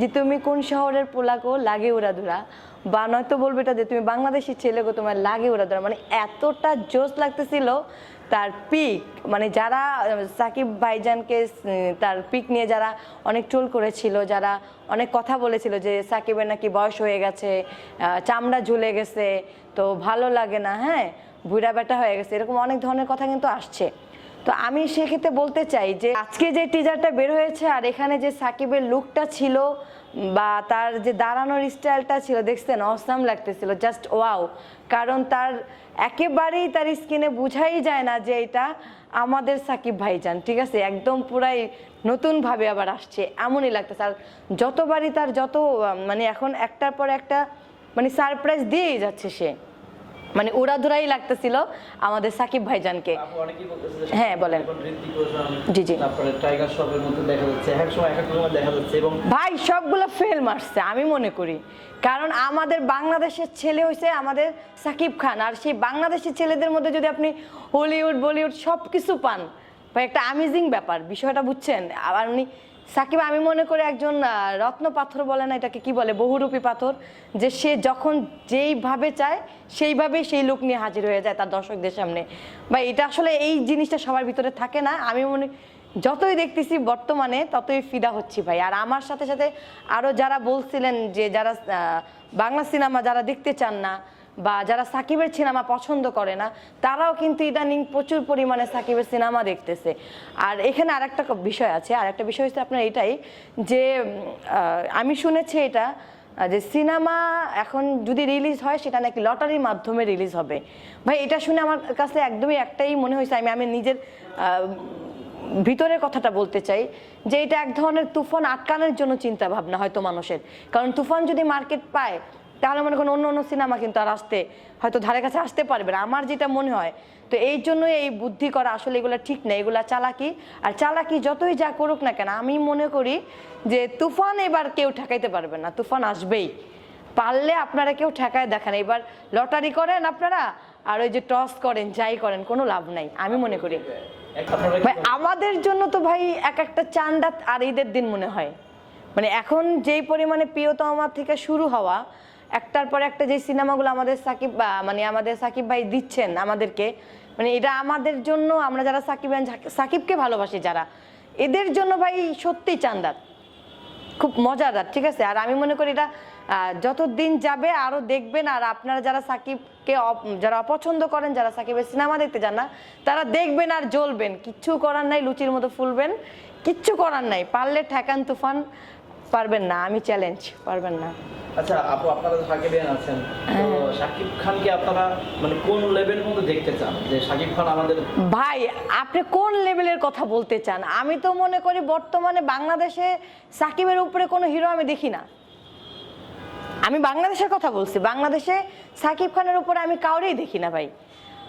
যে তুমি কোন শহরের পোলাকো লাগে উড়াধুরা? বা নয়তো বলবে এটা যে তুমি বাংলাদেশি ছেলে গো, তোমার লাগে উড়াধুরা। মানে এতটা জোশ লাগতেছিল তার পিক। মানে যারা, সাকিব ভাইজানকে তার পিক নিয়ে যারা অনেক ট্রোল করেছিল, যারা অনেক কথা বলেছিল যে সাকিবের নাকি বয়স হয়ে গেছে চামড়া ঝুলে গেছে, তো ভালো লাগে না হ্যাঁ? বুড়া বেটা হয়ে গেছে, এরকম অনেক ধরনের কথা কিন্তু আসছে। তো আমি সেক্ষেত্রে বলতে চাই যে আজকে যে টিজারটা বের হয়েছে আর এখানে যে সাকিবের লুকটা ছিল, বা তার যে দাঁড়ানোর স্টাইলটা ছিল, দেখছেন, অসাম লাগতেছিল জাস্ট ওয়াও কারণ তার একেবারেই তার স্কিনে বুঝাই যায় না যে এটা আমাদের সাকিব ভাইজান, ঠিক আছে? একদম পুরাই নতুনভাবে আবার আসছে, এমনই লাগতেছে। আর যতবারই তার যত মানে এখন একটার পর একটা মানে সারপ্রাইজ দিয়েই যাচ্ছে সে। মানে উড়াধুরাই লাগতেছিল আমাদের সাকিব ভাইজানকে। হ্যাঁ, বলেন। জি, জি। টাইগার শ্রফের মধ্যে দেখা যাচ্ছে। এক সময় এক রকমের দেখা যাচ্ছে এবং ভাই সবগুলো ফেল মারছে আমি মনে করি। কারণ আমাদের বাংলাদেশের ছেলে হয়েছে আমাদের সাকিব খান আর সেই বাংলাদেশি ছেলেদের মধ্যে যদি আপনি হলিউড বলিউড সব কিছু পান ভাই একটা আমেজিং ব্যাপার। বিষয়টা বুঝছেন? আবার উনি সাকিব, আমি মনে করি একজন রত্ন পাথর বলে না এটাকে কি বলে, বহুরূপী পাথর, যে সে যখন যেইভাবে চায়, সেইভাবেই সেই লোক নিয়ে হাজির হয়ে যায় তার দর্শকদের সামনে। বা এটা আসলে এই জিনিসটা সবার ভিতরে থাকে না। আমি মনে, যতই দেখতেছি বর্তমানে, ততই ফিদা হচ্ছি ভাই। আর আমার সাথে সাথে আরও যারা বলছিলেন যে যারা বাংলা সিনেমা যারা দেখতে চান না বা যারা সাকিবের সিনেমা পছন্দ করে না, তারাও কিন্তু ইদানিং প্রচুর পরিমাণে সাকিবের সিনেমা দেখতেছে। আর এখানে আরেকটা বিষয় আছে আর একটা বিষয় হচ্ছে আপনার এটাই যে আমি শুনেছি এটা, যে সিনেমা এখন যদি রিলিজ হয়, সেটা নাকি লটারির মাধ্যমে রিলিজ হবে। ভাই, এটা শুনে আমার কাছে একদমই একটাই মনে হয়েছে, আমি আমি নিজের ভিতরের কথাটা বলতে চাই, যে এটা এক ধরনের তুফান আটকানোর জন্য চিন্তা ভাবনা হয়তো মানুষের। কারণ তুফান যদি মার্কেট পায় তাহলে মনে করেন অন্য অন্য সিনেমা কিন্তু আর আসতে, হয়তো ধারে কাছে আসতে পারবে না। আমার যেটা মনে হয়, তো এই জন্যই এই বুদ্ধি করা আসলে এগুলো ঠিক না, এগুলা চালাকি। আর চালাকি যতই যা করুক না কেন, আমি মনে করি যে তুফান এবার কেউ ঠেকাইতে পারবে না, তুফান আসবেই। পারলে আপনারা কেউ ঠেকায় দেখেন, এবার লটারি করেন আপনারা, আর ওই যে টস করেন, যাই করেন, কোনো লাভ নাই, আমি মনে করি। ভাই, আমাদের জন্য তো ভাই এক একটা চান্দা আর ঈদের দিন মনে হয়। মানে এখন যেই পরিমাণে প্রিয়তমা থেকে শুরু হওয়া একটার পর একটা যে সিনেমাগুলো আমাদের সাকিব মানে আমাদের সাকিব ভাই দিচ্ছেন আমাদেরকে মানে এটা আমাদের জন্য, আমরা যারা সাকিব সাকিবকে ভালোবাসি যারা, এদের জন্য ভাই সত্যি চান্দার। খুব মজাদার, ঠিক আছে? আর আমি মনে করি এটা যত দিন যাবে আরও দেখবেন, আর আপনারা যারা সাকিবকে যারা অপছন্দ করেন, যারা সাকিবের সিনেমা দেখতে যান না, তারা দেখবেন আর জ্বলবেন। কিচ্ছু করার নাই, লুচির মতো ফুলবেন, কিচ্ছু করার নাই। পারলে ঠেকান তুফান পারবেন না আমি চ্যালেঞ্জ পারবেন না। আচ্ছা আপু আপনারা তো সাকিবিয়ান আছেন তো হ্যাঁ। সাকিব খানকে আপনারা মানে কোন লেভেলের মধ্যে দেখতে চান? যে সাকিব খান আমাদের ভাই আপনি কোন লেভেলের কথা বলতে চান? আমি তো মনে করি বর্তমানে বাংলাদেশে সাকিবের উপরে কোনো হিরো আমি দেখি না। আমি বাংলাদেশের কথা বলছি বাংলাদেশে সাকিব খানের উপরে আমি কাউরেই দেখি না ভাই।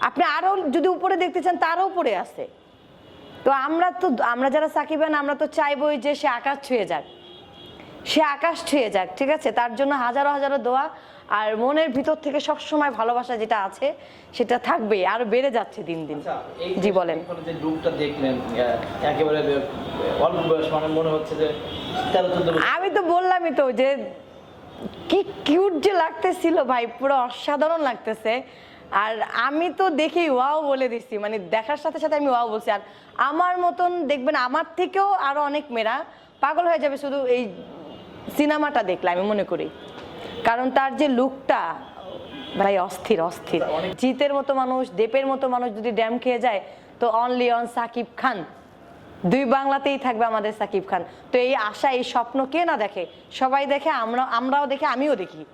আপনি আরও যদি উপরে দেখতে চান তারও উপরে আছে। তো আমরা তো আমরা যারা সাকিবান আমরা তো চাইবই যে সে আকাশ ছুঁয়ে যাক। সে আকাশ ছুঁয়ে যাক ঠিক আছে? তার জন্য হাজারো হাজারো দোয়া আর মনের ভিতর থেকে সব সময় ভালোবাসা যেটা আছে সেটা থাকবেই আর বেড়ে যাচ্ছে দিন দিন। আচ্ছা, জি বলেন। যে লুকটা দেখলেন একেবারে অল্প বয়স মানে মনে হচ্ছে যে আমি তো বললামই তো যে কি কিউট যে লাগতেছিল ভাই পুরো অসাধারণ লাগতেছে। আর আমি তো দেখেই ওয়াও বলে দিচ্ছি মানে দেখার সাথে সাথে আমি ওয়াও বলছি। আর আমার মতন দেখবেন আমার থেকেও আরও অনেক মেয়েরা পাগল হয়ে যাবে শুধু এই সিনেমাটা দেখলে আমি মনে করি। কারণ তার যে লুকটা, ভাই, অস্থির অস্থির। জিতের মতো মানুষ, দেপের মতো মানুষ যদি ড্যাম খেয়ে যায়, তো অনলি অন সাকিব খান। দুই বাংলাতেই থাকবে আমাদের সাকিব খান। তো এই আশা, এই স্বপ্ন কে না দেখে? সবাই দেখে আমরা আমরাও দেখে, আমিও দেখি।